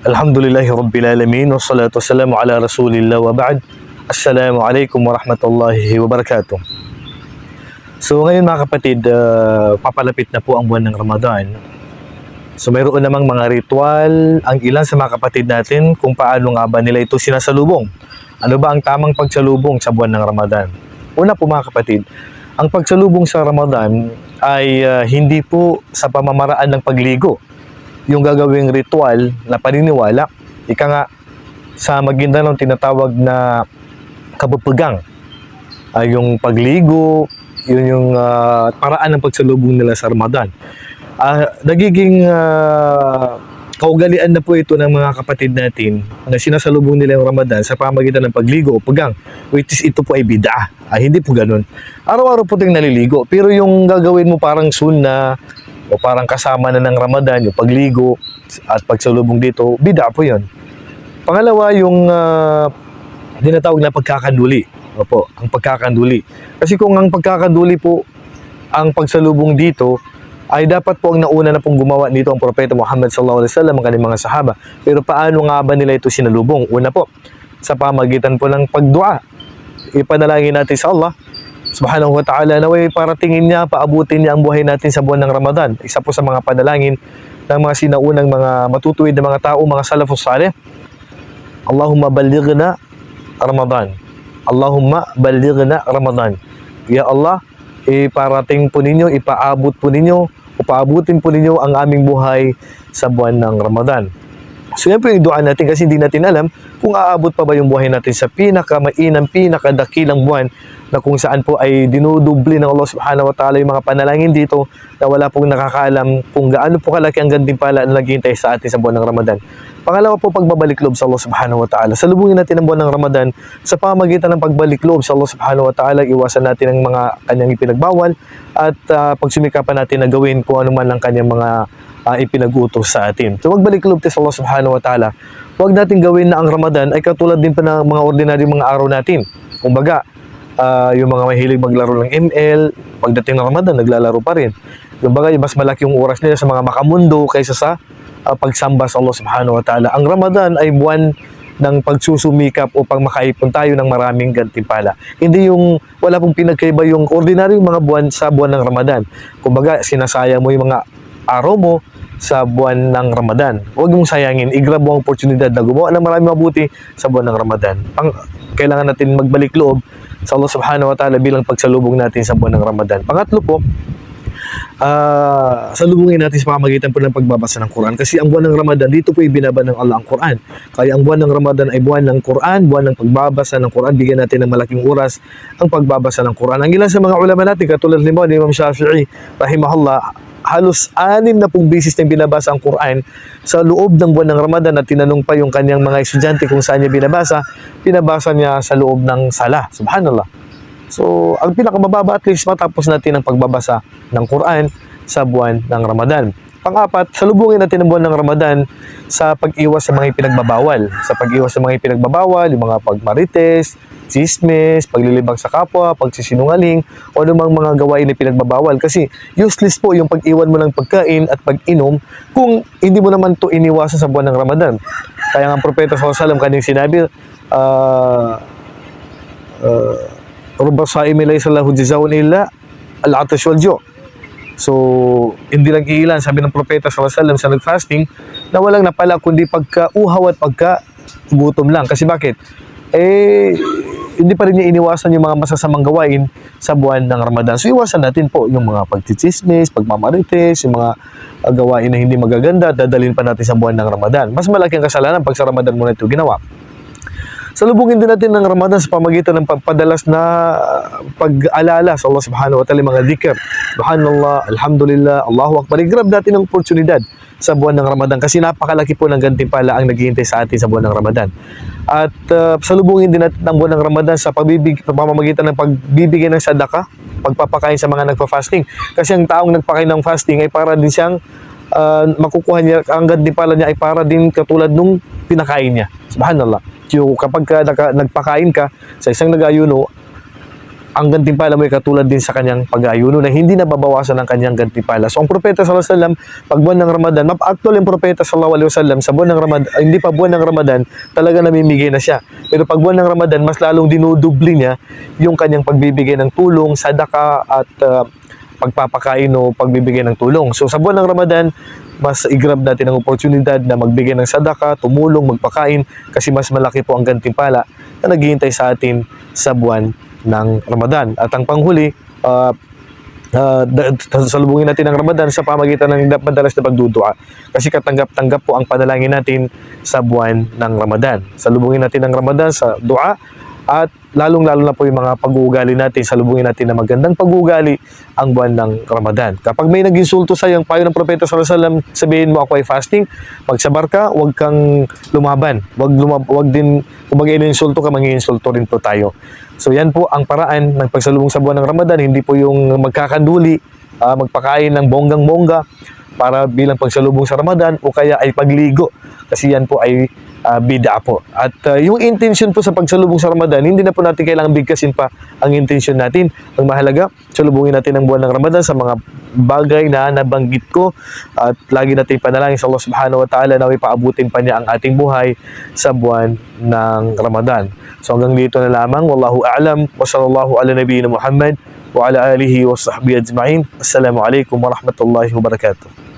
Alhamdulillahi Rabbil Alamin Wassalatu wassalamu ala Rasulillah wa ba'd. Assalamualaikum warahmatullahi wabarakatuh So ngayon mga kapatid, ah, papalapit na po ang buwan ng Ramadan. So mayroon namang mga ritual. Ang ilan sa mga kapatid natin kung paano nga ba nila ito sinasalubong? Ano ba ang tamang pagsalubong sa buwan ng Ramadan? Una po mga kapatid, ang pagsalubong sa Ramadan ay ah, hindi po sa pamamaraan ng pagligo yung gagawing ritual na paniniwala, ika nga sa Maguindanao tinatawag na kabupugang. Ay yung pagligo, yun yung ah, paraan ng pagsalubong nila sa Ramadan. Ah, nagiging ah, kaugalian na po ito ng mga kapatid natin na sinasalubong nila yung Ramadan sa pamagitan ng pagligo o pagang which is ito po ay bid'ah. Ah, hindi po ganun. Araw-araw po tayong naliligo pero yung gagawin mo parang sunna o parang kasama na ng Ramadan, yung pagligo at pagsalubong dito, bida po yun. Pangalawa, yung uh, dinatawag na pagkakanduli. Opo, ang pagkakanduli. Kasi kung ang pagkakanduli po, ang pagsalubong dito, ay dapat po ang nauna na pong gumawa nito ang Propeta Muhammad sallallahu alaihi wasallam ang kanyang mga sahaba. Pero paano nga ba nila ito sinalubong? Una po, sa pamagitan po ng pagdua. Ipanalangin natin sa Allah subhanahu wa ta'ala naway para tingin niya, paabutin niya ang buhay natin sa buwan ng Ramadan. Isa po sa mga panalangin ng mga sinaunang mga matutuwid na mga tao, mga salafus salih. Allahumma balighna Ramadan. Allahumma balighna Ramadan. Ya Allah, iparating po ninyo, ipaabot po ninyo, o paabutin po ninyo ang aming buhay sa buwan ng Ramadan. So yan po yung dua natin kasi hindi natin alam kung aabot pa ba yung buhay natin sa pinakamainam, pinakadakilang buwan na kung saan po ay dinudubli ng Allah subhanahu wa ta'ala yung mga panalangin dito na wala pong nakakaalam kung gaano po kalaki ang gantimpala na naghihintay sa atin sa buwan ng Ramadan. Pangalawa po, pagbabalik loob sa Allah subhanahu wa ta'ala. Salubungin natin ang buwan ng Ramadan sa pamagitan ng pagbalik loob sa Allah subhanahu wa ta'ala. Iwasan natin ang mga kanyang ipinagbawal at ah, pagsumikapan natin na gawin kung ano man ang kanyang mga uh, ipinag-utos sa atin. So magbalik loob tayo sa Allah subhanahu wa ta'ala. Huwag natin gawin na ang Ramadan ay katulad din pa ng mga ordinaryong mga araw natin. Kumbaga, ah, yung mga mahilig maglaro ng ML, pagdating ng Ramadan, naglalaro pa rin. Kumbaga, mas malaki yung oras nila sa mga makamundo kaysa sa ah, pagsamba sa Allah subhanahu wa ta'ala. Ang Ramadan ay buwan ng pagsusumikap upang makaipon tayo ng maraming gantimpala. Hindi yung wala pong pinagkaiba yung ordinaryong mga buwan sa buwan ng Ramadan. Kumbaga, sinasaya mo yung mga araw mo sa buwan ng Ramadan. Huwag mong sayangin, i-grab mo ang oportunidad na gumawa ng marami mabuti sa buwan ng Ramadan. Pang, kailangan natin magbalik loob sa Allah subhanahu wa ta'ala bilang pagsalubong natin sa buwan ng Ramadan. Pangatlo po, ah salubungin natin sa pamamagitan po ng pagbabasa ng Quran kasi ang buwan ng Ramadan dito po ibinaba ng Allah ang Quran kaya ang buwan ng Ramadan ay buwan ng Quran buwan ng pagbabasa ng Quran bigyan natin ng malaking oras ang pagbabasa ng Quran ang ilan sa mga ulama natin katulad ni Imam Shafi'i rahimahullah halos anim na pong bisis na binabasa ang Quran. Sa loob ng buwan ng Ramadan at tinanong pa yung kanyang mga estudyante kung saan niya binabasa binabasa niya sa loob ng sala. Subhanallah. So, ang pinakamababa at least matapos natin ang pagbabasa ng Quran sa buwan ng Ramadan. Pang-apat, salubungin natin ang buwan ng Ramadan sa pag-iwas sa mga ipinagbabawal. Sa pag-iwas sa mga ipinagbabawal, yung mga pagmarites, chismes, paglilibang sa kapwa, pagsisinungaling, o anumang mga gawain na pinagbabawal. Kasi useless po yung pag-iwan mo ng pagkain at pag-inom kung hindi mo naman to iniwasan sa buwan ng Ramadan. Kaya nga Propeta SAW kanyang sinabi, uh, Ruba saimi laysa lahu jazaa'un illa al-'atash wal ju'. So, hindi lang iilan, sabi ng propeta alaihi wasallam sa nag-fasting, na walang napala kundi pagka-uhaw at pagka-gutom lang. Kasi bakit? Eh, hindi pa rin niya iniwasan yung mga masasamang gawain sa buwan ng Ramadan. So, iwasan natin po yung mga pagchichismis, pagmamarites, yung mga uh, gawain na hindi magaganda dadalhin pa natin sa buwan ng Ramadan. Mas malaki ang kasalanan pag sa Ramadan mo na ito ginawa. Salubungin din natin ng Ramadan sa pamagitan ng pagpadalas na pag-alala sa Allah subhanahu wa ta'ala, mga dhikr. Subhanallah, Alhamdulillah, Allahu Akbar. I-grab natin ang oportunidad sa buwan ng Ramadan kasi napakalaki po ng gantimpala ang naghihintay sa atin sa buwan ng Ramadan. At uh, salubungin din natin ang buwan ng Ramadan sa pagbibig, pamamagitan ng pagbibigay ng sadaka, pagpapakain sa mga nagpa-fasting. Kasi ang taong nagpakain ng fasting ay para din siyang uh, makukuha niya, ang gantimpala niya ay para din katulad nung pinakain niya. Subhanallah. Yung kapag ka naka, nagpakain ka sa isang nag-ayuno, ang gantimpala mo ay katulad din sa kanyang pag-ayuno na hindi nababawasan ang kanyang gantimpala. So ang propeta sallallahu alaihi wasallam pag buwan ng Ramadan, map actual yung propeta sallallahu alaihi wasallam sa buwan ng Ramadan, hindi pa buwan ng Ramadan, talaga namimigay na siya. Pero pag buwan ng Ramadan, mas lalong dinudubli niya yung kanyang pagbibigay ng tulong, sadaka at uh, pagpapakain o pagbibigay ng tulong. So sa buwan ng Ramadan, mas i-grab natin ang oportunidad na magbigay ng sadaka, tumulong, magpakain kasi mas malaki po ang gantimpala na naghihintay sa atin sa buwan ng Ramadan. At ang panghuli, uh, uh, salubungin natin ang Ramadan sa pamagitan ng da- madalas na pagdudua. Kasi katanggap-tanggap po ang panalangin natin sa buwan ng Ramadan. Salubungin natin ang Ramadan sa dua at lalong-lalo na po yung mga pag-uugali natin, salubungin natin na magandang pag-uugali ang buwan ng Ramadan. Kapag may nag-insulto sa yung payo ng Propeta sallallahu sabihin mo ako ay fasting, magsabar ka, huwag kang lumaban. Huwag lumab huwag din kung mag-insulto ka, mag-insulto rin po tayo. So yan po ang paraan ng pagsalubong sa buwan ng Ramadan, hindi po yung magkakanduli, ah, magpakain ng bonggang-bongga para bilang pagsalubong sa Ramadan o kaya ay pagligo kasi yan po ay ah, bida po. At ah, yung intention po sa pagsalubong sa Ramadan, hindi na po natin kailangan bigkasin pa ang intention natin. Ang mahalaga, salubungin natin ang buwan ng Ramadan sa mga bagay na nabanggit ko at lagi natin panalangin sa Allah Subhanahu wa Ta'ala na may paabutin pa niya ang ating buhay sa buwan ng Ramadan. So hanggang dito na lamang. Wallahu a'lam. Wa sallallahu ala nabiyyina Muhammad wa ala alihi wa sahbihi ajma'in. Assalamu alaikum warahmatullahi wabarakatuh.